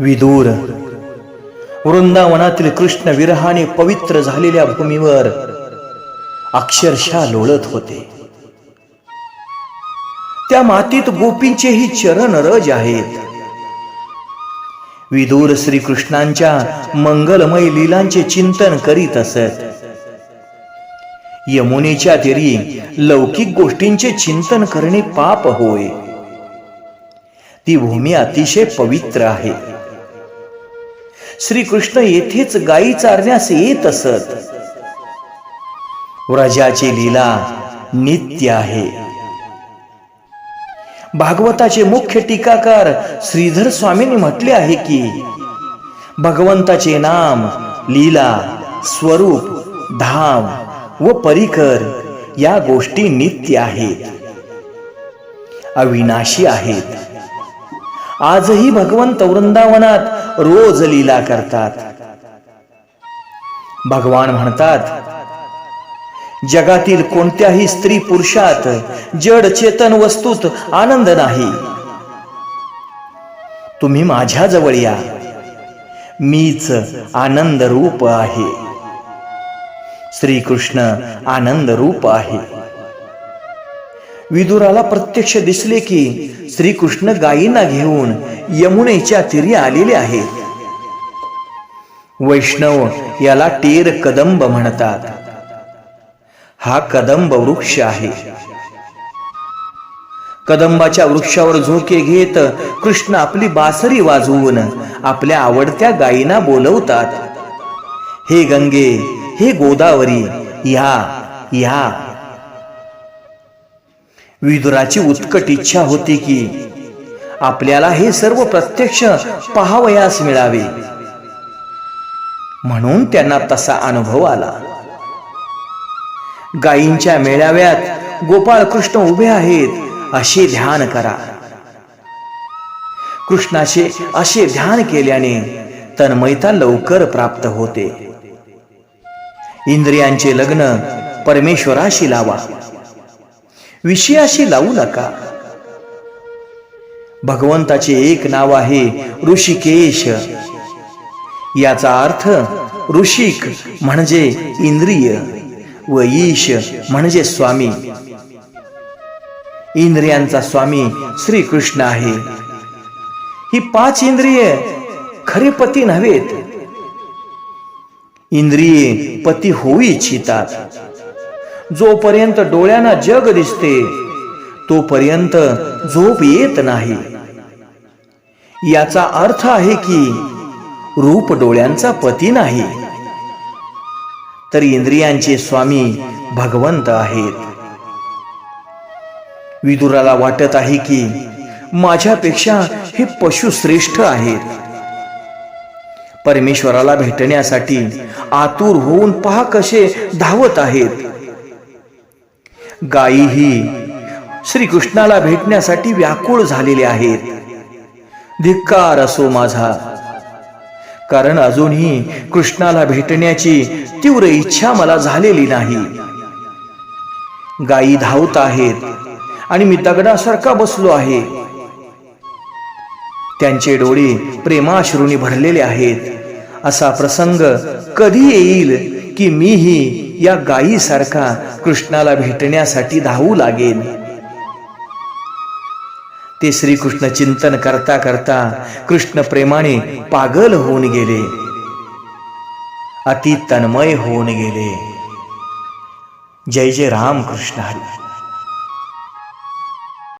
विदूर. वृंदावनातील कृष्ण विरहाने पवित्र झालेल्या भूमीवर अक्षरशः लोळत होते. त्या मातीत गोपींचेही चरण रज आहेत. विदूर श्रीकृष्णांच्या मंगलमय लीलांचे चिंतन करीत असत. यमुनेच्या तीरी लौकिक गोष्टींचे चिंतन करणे पाप होय. ती भूमी अतिशय पवित्र आहे. श्रीकृष्ण येथेच गायी चारण्यास येत असत. व्रजाची लीला नित्य आहे. भागवताचे मुख्य टीकाकार श्रीधर स्वामींनी म्हटले आहे की भगवंताचे नाम लीला स्वरूप धाम व परिकर या गोष्टी नित्य आहेत. अविनाशी आहेत. आजही भगवंत वृंदावनात रोज लीला करतात. भगवान म्हणतात जगातील कोणत्याही स्त्री पुरुषात जड चेतन वस्तूत आनंद नाही. तुम्ही माझ्या जवळ या. मीच आनंद रूप आहे. श्रीकृष्ण आनंद रूप आहे. विदुराला प्रत्यक्ष दिसले की श्रीकृष्ण गायींना घेऊन यमुनेच्या तीरी आलेले आहेत. वैष्णव याला टेर कदंब म्हणतात. हा कदंब वृक्ष आहे. कदंबाच्या वृक्षावर झोके घेत कृष्ण आपली बासरी वाजवून आपल्या आवडत्या गायींना बोलवतात. हे गंगे हे गोदावरी या या विदुराची उत्कट इच्छा होती की आपल्याला हे सर्व प्रत्यक्ष पहावयास मिळावे. म्हणून त्यांना तसा अनुभव आला. गायींच्या मेळाव्यात गोपाळ कृष्ण उभे आहेत असे ध्यान करा. कृष्णाचे असे ध्यान केल्याने तन्मयता लवकर प्राप्त होते. इंद्रियांचे लग्न परमेश्वराशी लावा. विषयाशी लावू नका. भगवंताचे एक नाव आहे ऋषिकेश. याचा अर्थ ऋषिक म्हणजे इंद्रिय व ईश म्हणजे स्वामी. इंद्रियांचा स्वामी श्रीकृष्ण आहे. ही पाच इंद्रिय खरे पती नव्हेत. इंद्रिये पती होऊ इच्छितात. जोपर्यंत डोळ्यांना जग दिसते तोपर्यंत झोप येत नाही. याचा अर्थ आहे की रूप डोळ्यांचा पती नाही. तर इंद्रियांचे स्वामी भगवंत आहेत. विदुराला वाटत आहे की माझ्यापेक्षा हे पशु श्रेष्ठ आहेत. परमेश्वराला भेटण्यासाठी आतुर होऊन पहा कसे धावत आहेत. गायीही श्रीकृष्णाला भेटण्यासाठी व्याकुळ झालेले आहेत. धिक्कार असो माझा. कारण अजूनही कृष्णाला भेटण्याची तीव्र इच्छा मला झालेली नाही. गायी धावत आहेत आणि मी दगडासारखा बसलो आहे. त्यांचे डोळे प्रेमाश्रूनी भरलेले आहेत. असा प्रसंग कधी येईल की मीही या गायीसारखा कृष्णाला भेटण्यासाठी धावू लागेल. ते श्रीकृष्ण चिंतन करता करता कृष्ण प्रेमाने पागल होऊन गेले. अति तन्मय होऊन गेले. जय जय राम कृष्ण हरी.